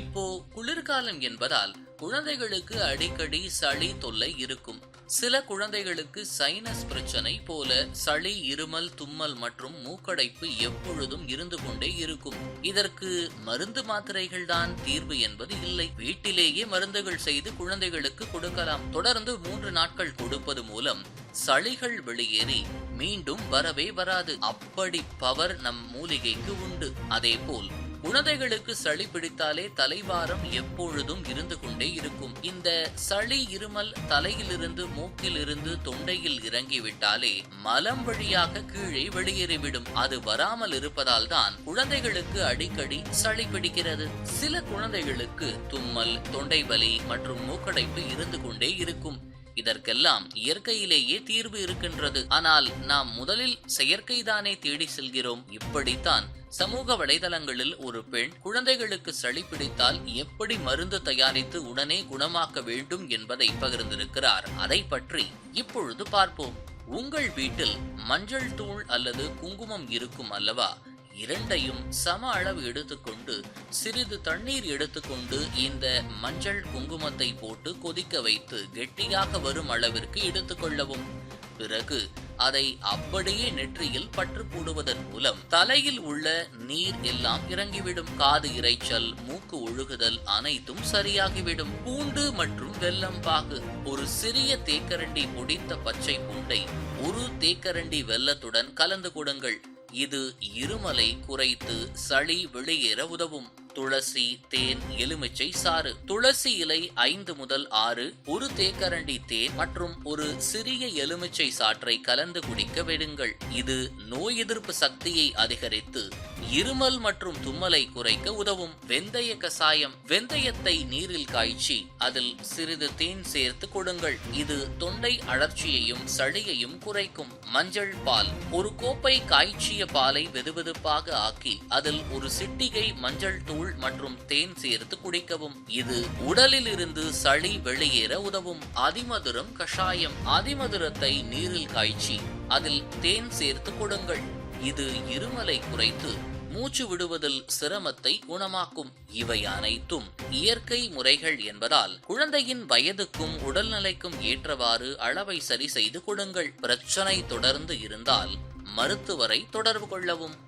இப்போ குளிர்காலம் என்பதால் குழந்தைகளுக்கு அடிக்கடி சளி தொல்லை இருக்கும். சில குழந்தைகளுக்கு சைனஸ் பிரச்சனை போல சளி இருமல் தும்மல் மற்றும் மூக்கடைப்பு எப்பொழுதும் இருந்து கொண்டே இருக்கும். இதற்கு மருந்து மாத்திரைகள் தான் தீர்வு என்பது இல்லை. வீட்டிலேயே மருந்துகள் செய்து குழந்தைகளுக்கு கொடுக்கலாம். தொடர்ந்து மூன்று நாட்கள் கொடுப்பது மூலம் சளிகள் வெளியேறி மீண்டும் வரவே வராது. அப்படி பவர் நம் மூலிகைக்கு உண்டு. அதேபோல் குழந்தைகளுக்கு சளி பிடித்தாலே தலைவாரம் எப்பொழுதும் இருந்து கொண்டே இருக்கும். இந்த சளி இருமல் தலையிலிருந்து மூக்கிலிருந்து தொண்டையில் இறங்கிவிட்டாலே மலம் வழியாக கீழே வெளியேறிவிடும். அது வராமல் இருப்பதால் தான் குழந்தைகளுக்கு அடிக்கடி சளி பிடிக்கிறது. சில குழந்தைகளுக்கு தும்மல் தொண்டை வலி மற்றும் மூக்கடைப்பு இருந்து கொண்டே இருக்கும். இதற்கெல்லாம் இயற்கையிலேயே தீர்வு இருக்கின்றது. ஆனால் நாம் முதலில் செயற்கைதானே தேடி செல்கிறோம். இப்படித்தான் சமூக வலைதளங்களில் ஒரு பெண் குழந்தைகளுக்கு சளி பிடித்தால் எப்படி மருந்து தயாரித்து உடனே குணமாக்க வேண்டும் என்பதை பகிர்ந்திருக்கிறார். அதை பற்றி இப்பொழுது பார்ப்போம். உங்கள் வீட்டில் மஞ்சள் தூள் அல்லது குங்குமம் இருக்கும் அல்லவா? இரண்டையும் சம அளவு எடுத்துக்கொண்டு சிறிது தண்ணீர் எடுத்துக்கொண்டு இந்த மஞ்சள் குங்குமத்தை போட்டு கொதிக்க வைத்து கெட்டியாக வரும் அளவிற்கு எடுத்துக்கொள்ளவும் பிறகு அதை அப்படியே நெற்றியில் பற்று போடுவதன் மூலம் தலையில் உள்ள நீர் எல்லாம் இறங்கிவிடும். காது இரைச்சல் மூக்கு ஒழுகுதல் அனைத்தும் சரியாகிவிடும். பூண்டு மற்றும் வெல்லம் பாகு ஒரு சிறிய தேக்கரண்டி முடித்த பச்சை பூண்டை ஒரு தேக்கரண்டி வெல்லத்துடன் கலந்து கொடுங்கள். இது இருமலை குறைத்து சளி வெளியேற உதவும். துளசி தேன் எலுமிச்சை சாறு. துளசி இலை ஐந்து முதல் ஆறு ஒரு தேக்கரண்டி தேன் மற்றும் ஒரு சிறிய எலுமிச்சை சாற்றை கலந்து குடிக்க விடுங்கள். இது நோய் எதிர்ப்பு சக்தியை அதிகரித்து இருமல் மற்றும் தும்மலை குறைக்க உதவும். வெந்தய கசாயம் வெந்தயத்தை நீரில் காய்ச்சி அதில் சிறிது தேன் சேர்த்து கொடுங்கள். இது தொண்டை அழற்சியையும் சளியையும் குறைக்கும். மஞ்சள் பால் ஒரு கோப்பை காய்ச்சிய பாலை வெதுவெதுப்பாக ஆக்கி அதில் ஒரு சிட்டிகை மஞ்சள் தூள் மற்றும் தேன் சேர்த்து குடிக்கவும். இது உடலில் இருந்து சளி வெளியேற உதவும். அதிமதுரம் கஷாயம். அதிமதுரத்தை நீரில் காய்ச்சி அதில் தேன் சேர்த்து கொடுங்கள். இது இருமலை குறைத்து மூச்சு விடுவதில் சிரமத்தை குணமாக்கும். இவை அனைத்தும் இயற்கை முறைகள் என்பதால் குழந்தையின் வயதுக்கும் உடல்நிலைக்கும் ஏற்றவாறு அளவை சரி செய்து கொடுங்கள். பிரச்சனை தொடர்ந்து இருந்தால் மருத்துவரை தொடர்பு கொள்ளவும்.